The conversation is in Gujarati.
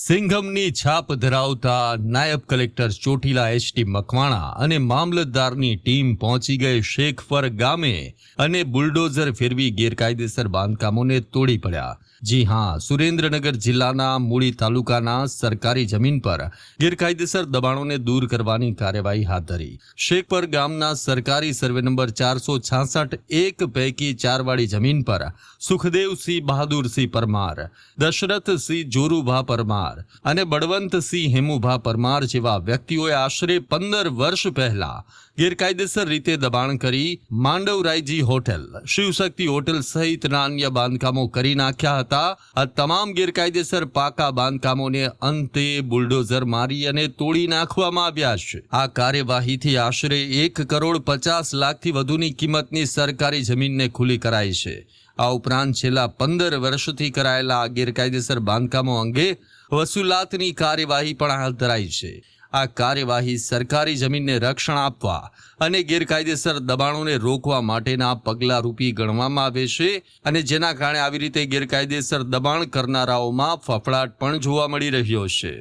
સિંઘમની છાપ ધરાવતા નાયબ કલેક્ટર ચોટીલા એસટી મકવાણા અને મામલતદારની ટીમ પહોંચી ગઈ શેખફર ગામે અને બુલડોઝર ફેરવી ગેરકાયદેસર બાંધકામોને તોડી પડ્યા. જી હા, સુરેન્દ્રનગર જિલ્લાના મૂળી તાલુકાના સરકારી જમીન પર ગેરકાયદેસર દબાણોને દૂર કરવાની કાર્યવાહી હાથ ધરી. શેખપર ગામના સરકારી સર્વે નંબર ચારસો છાસઠ એક પૈકી ચારવાળી જમીન પર સુખદેવસિંહ બહાદુરસિંહ પરમાર, દશરથસિંહ જોરુભા પરમાર અને બળવંતસિંહ હેમુભા પરમાર જેવા વ્યક્તિઓએ આશરે પંદર વર્ષ પહેલા ગેરકાયદેસર રીતે દબાણ કરી માંડવરાયજી હોટેલ, શિવશક્તિ હોટેલ સહિતના અન્ય બાંધકામો કરી નાખ્યા હતા. આ તમામ ગેરકાયદેસર પાકા બાંધકામોને અંતે બુલડોઝર મારી અને તોડી નાખવામાં આવ્યા છે. આ કાર્યવાહીથી આશરે એક કરોડ પચાસ લાખથી વધુની કિંમતની સરકારી જમીનને ખુલ્લી કરાઈ છે. આ ઉપરાંત છેલ્લા પંદર વર્ષથી કરાયેલા આ ગેરકાયદેસર બાંધકામો અંગે વસૂલાતની કાર્યવાહી પણ હાથ ધરાઈ છે. આ કાર્યવાહી સરકારી જમીનને રક્ષણ આપવા અને ગેરકાયદેસર દબાણોને રોકવા માટેના પગલાં રૂપી ગણવામાં આવે છે અને જેના કારણે આવી રીતે ગેરકાયદેસર દબાણ કરનારાઓમાં ફફડાટ પણ જોવા મળી રહ્યો છે.